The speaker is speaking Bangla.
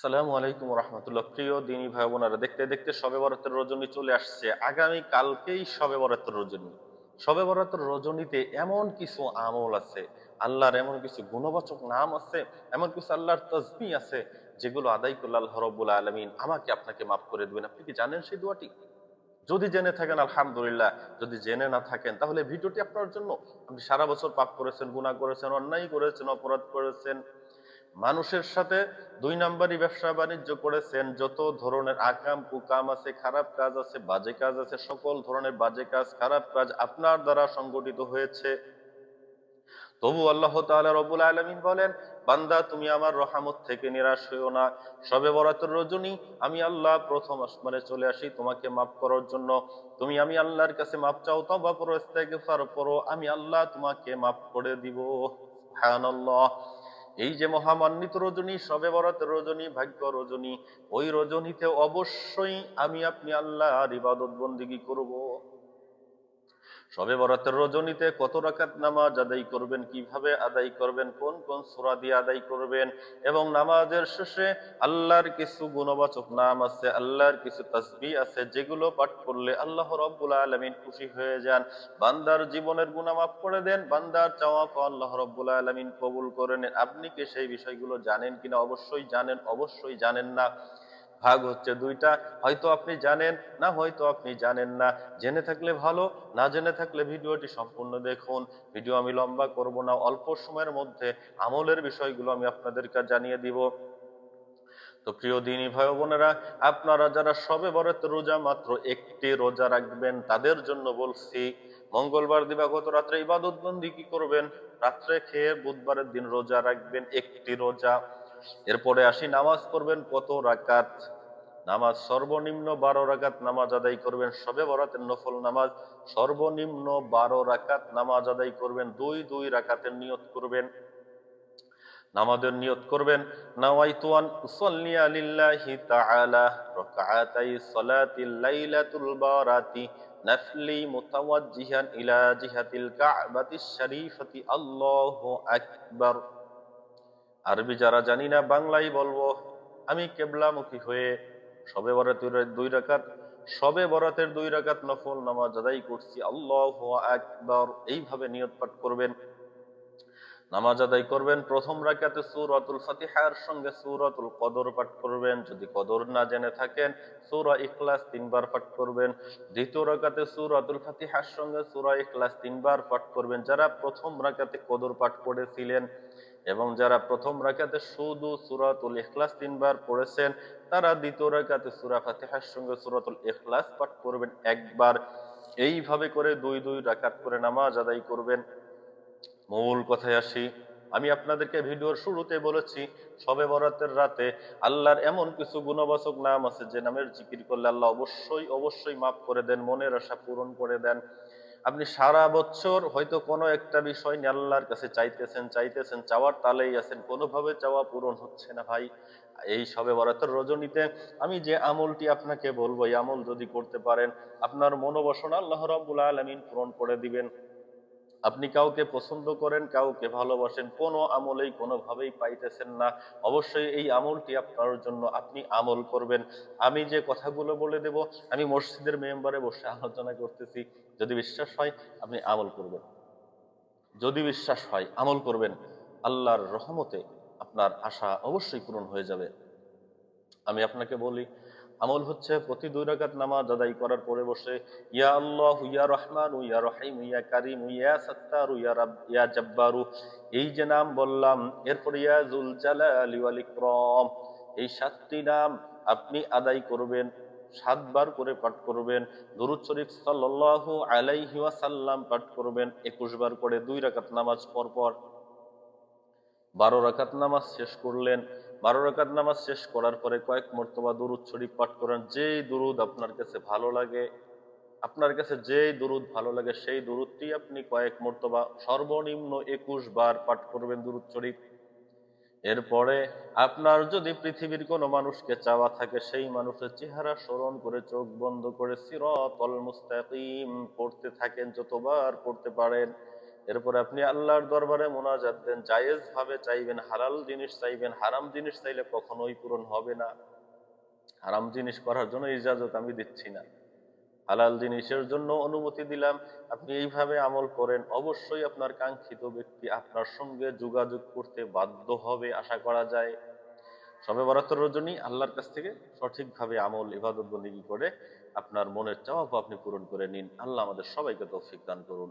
আসসালামু আলাইকুম রহমতুল্লাহ প্রিয় দিনী ভাই বোনেরা, দেখতে দেখতে সবে বরাতের রজনী চলে আসছে। আগামী কালকেই শবে বরাতের রজনী। শবে বরাতের রজনীতে এমন কিছু আমল আছে, আল্লাহর এমন কিছু গুণবাচক নাম আছে, এমন কিছু আল্লাহর তসবি আছে, যেগুলো আদায় করলে আল্লাহ আলমিন আমাকে আপনাকে মাফ করে দেবেন। আপনি কি জানেন সেই দোয়াটি? যদি জেনে থাকেন, আলহামদুলিল্লাহ। যদি জেনে না থাকেন, তাহলে ভিডিওটি আপনার জন্য। আপনি সারা বছর পাপ করেছেন, গুনাহ করেছেন, অন্যায় করেছেন, অপরাধ করেছেন মানুষের সাথে দুই নাম্বারই ব্যবসা বাণিজ্য করেছেন, যত ধরনের আকাম কুকাম আছে, খারাপ কাজ আছে, বাজে কাজ আছে, সকল ধরনের বাজে কাজ, খারাপ কাজ আপনার দ্বারা সংগঠিত হয়েছে। তবু আল্লাহ রবুল আলমিন বলেন, বান্দা, তুমি আমার রহামত থেকে নিরাশ হইও না। সবে বরাতের রজনী, আমি আল্লাহ প্রথম আসমানে চলে আসি, তোমাকে মাফ করার জন্য। তুমি আমি আল্লাহর কাছে মাফ চাও তবা পরো ইস্তেগফার পরো আমি আল্লাহ তোমাকে মাফ করে দিব। সুবহানাল্লাহ। এই যে মহামান্বিত রজনী, সবে বরাতের রজনী, ভাগ্য রজনী, ওই রজনীতে অবশ্যই আমি আপনি আল্লাহর ইবাদত বন্দিগি করব। সবে বরাতের রজনীতে কত রাকাত নামাজ আদায় করবেন, কীভাবে আদায় করবেন, কোন কোন সূরা দিয়ে আদায় করবেন এবং নামাজের শেষে আল্লাহর কিছু গুণবাচক নাম আছে, আল্লাহর কিছু তাসবিহ আছে, যেগুলো পাঠ করলে আল্লাহ রব্বুল আলামিন খুশি হয়ে যান। বান্দার জীবনের গুনাহ মাফ করে দেন, বান্দার চাওয়া পাওয়া আল্লাহ রব্বুল আলামিন কবুল করে নেন। আপনি কি সেই বিষয়গুলো জানেন কিনা? অবশ্যই জানেন অবশ্যই জানেন না। ভাগ হচ্ছে দুইটা। হয়তো আপনি জানেন, না হয়তো আপনি জানেন না। জেনে থাকলে ভালো, না জেনে থাকলে ভিডিওটি সম্পূর্ণ দেখুন। ভিডিও আমি লম্বা করব না, অল্প সময়ের মধ্যে আমলের বিষয়গুলো আমি আপনাদেরকে জানিয়ে দিব। তো প্রিয় দিনী ভাই বোনেরা, আপনারা যারা সবে বরাত রোজা মাত্র একটি রোজা রাখবেন, তাদের জন্য বলছি, মঙ্গলবার দিবাগত রাত্রে ইবাদত বন্দি কি করবেন? রাত্রে খেয়ে বুধবারের দিন রোজা রাখবেন, একটি রোজা। এরপরে আসি, নামাজ পড়বেন কত রাকাত? নামাজ সর্বনিম্ন বারো রাকাত নামাজ আদায় করবেন, সবে বরাতের নফল নামাজ সর্বনিম্ন বারো রাকাত নামাজ আদায় করবেন, দুই দুই রাকাতের নিয়ত করবেন। নামাজের নিয়ত করবেন নাওয়াইতুয়ান উসাল্লিয়া লিল্লাহি তাআলা রাকাতাই সালাতিল লাইলাতুল বারাতি নাফলি মুতাওয়াজ্জিহান ইলা জিহাতিল কাবাতিশ শরীফাতি আল্লাহু আকবার। আরবি যারা জানি না, বাংলাই বলব। আমি কেবলামুখী হয়ে সবে বরাতের দুই রাকাত, সবে বরাতের দুই রাকাত নফল নামাজ আদায় করছি। আল্লাহ একবার এইভাবে নিয়ত পাঠ করবেন। নামাজ আদায় করবেন, প্রথম রাকাতে সূরাতুল ফাতিহার সঙ্গে সূরাতুল কদর পাঠ করবেন। যদি কদর না জেনে থাকেন, সূরা ইখলাস তিনবার পাঠ করবেন। দ্বিতীয় রাকাতে সূরাতুল ফাতিহার সঙ্গে সূরা ইখলাস তিনবার পাঠ করবেন। যারা প্রথম রাকাতে কদর পাঠ করেছিলেন এবং যারা প্রথম রাকাতে শুধু সুরাতুল ইখলাস তিনবার পড়েছেন, তারা দ্বিতীয় রাকাতে সূরা ফাতিহার সঙ্গে সুরাতুল ইখলাস পাঠ করবেন একবার। এইভাবে করে দুই দুই রাকাত করে নামাজ আদায় করবেন। মূল কথায় আসি, আমি আপনাদেরকে ভিডিওর শুরুতে বলেছি, সবে বরাতের রাতে আল্লাহর এমন কিছু গুণবাচক নাম আছে যে নামের জিকির করলে আল্লাহ অবশ্যই অবশ্যই মাফ করে দেন, মনের আশা পূরণ করে দেন। আপনি সারা বছর হয়তো কোনো একটা বিষয় নিয়ে আল্লাহর কাছে চাইতেছেন চাইতেছেন, চাওয়ার তালেই আছেন, কোনোভাবে চাওয়া পূরণ হচ্ছে না ভাই। এই সবে বরাতের রজনীতে আমি যে আমলটি আপনাকে বলব, এই আমল যদি করতে পারেন, আপনার মনোবাসনা আল্লাহ রাব্বুল আলমিন পূরণ করে দিবেন। আপনি কাউকে পছন্দ করেন, কাউকে ভালোবাসেন, কোনো আমলেই কোনোভাবেই পাইতেছেন না। অবশ্যই এই আমলটি আপনার জন্য আপনি আমল করবেন। আমি যে কথাগুলো বলে দেব, আমি মসজিদের মেম্বারে বসে আলোচনা করতেছি। যদি বিশ্বাস হয়, আপনি আমল করবেন। যদি বিশ্বাস হয়, আমল করবেন। আল্লাহর রহমতে আপনার আশা অবশ্যই পূরণ হয়ে যাবে। আমি আপনাকে বলি আমল হচ্ছে প্রতি দুই রাকাত নামাজ আদায় করার পরে বসে, ইয়া আল্লাহ, ইয়া রহমান, ইয়া রহিম, ইয়া কারিম, ইয়া সত্তার, ইয়া রাব, ইয়া জব্বারু। এই যে নাম বললাম, এরপর, ইয়া জুল জালালি ওয়াল ইকরাম। এই সাতটি নাম আপনি আদায় করবেন, সাতবার করে পাঠ করবেন, দরুদ শরীফ সাল্লাল্লাহু আলাইহি ওয়াসাল্লাম পাঠ করবেন একুশ বার করে দুই রাকাত নামাজ পর পর বারো রাকাত নামাজ শেষ করলেন বারো রাকাত নামাজ শেষ করার পরে কয়েক মর্তবা দুরুদ শরীফ পাঠ করেন, যেই দুরুদ আপনার কাছে ভালো লাগে, আপনার কাছে যেই দুরুদ ভালো লাগে, সেই দুরুদটি আপনি কয়েক মর্তবা সর্বনিম্ন একুশ বার পাঠ করবেন দুরুদ শরীফ। এরপরে আপনার যদি পৃথিবীর কোনো মানুষকে চাওয়া থাকে, সেই মানুষের চেহারা স্মরণ করে, চোখ বন্ধ করে সিরতল মুস্তাকিম পড়তে থাকেন, যতবার পড়তে পারেন। এরপরে আপনি আল্লাহর দরবারে মোনাজাত দেন জায়েজ ভাবে চাইবেন, হালাল জিনিস চাইবেন, হারাম জিনিস চাইলে কখনোই পূরণ হবে না। হারাম জিনিস করার জন্য ইজাজত আমি দিচ্ছি না। হালাল জিনিসের জন্য অনুমতি দিলাম, আপনি এইভাবে আমল করেন, অবশ্যই আপনার কাঙ্ক্ষিত ব্যক্তি আপনার সঙ্গে যোগাযোগ করতে বাধ্য হবে, আশা করা যায়। সবে বরাতর রজনী আল্লাহর কাছ থেকে সঠিকভাবে আমল ইবাদত বন্দিগি করে আপনার মনের চাওয়া আপনি পূরণ করে নিন। আল্লাহ আমাদের সবাইকে তৌফিক দান করুন।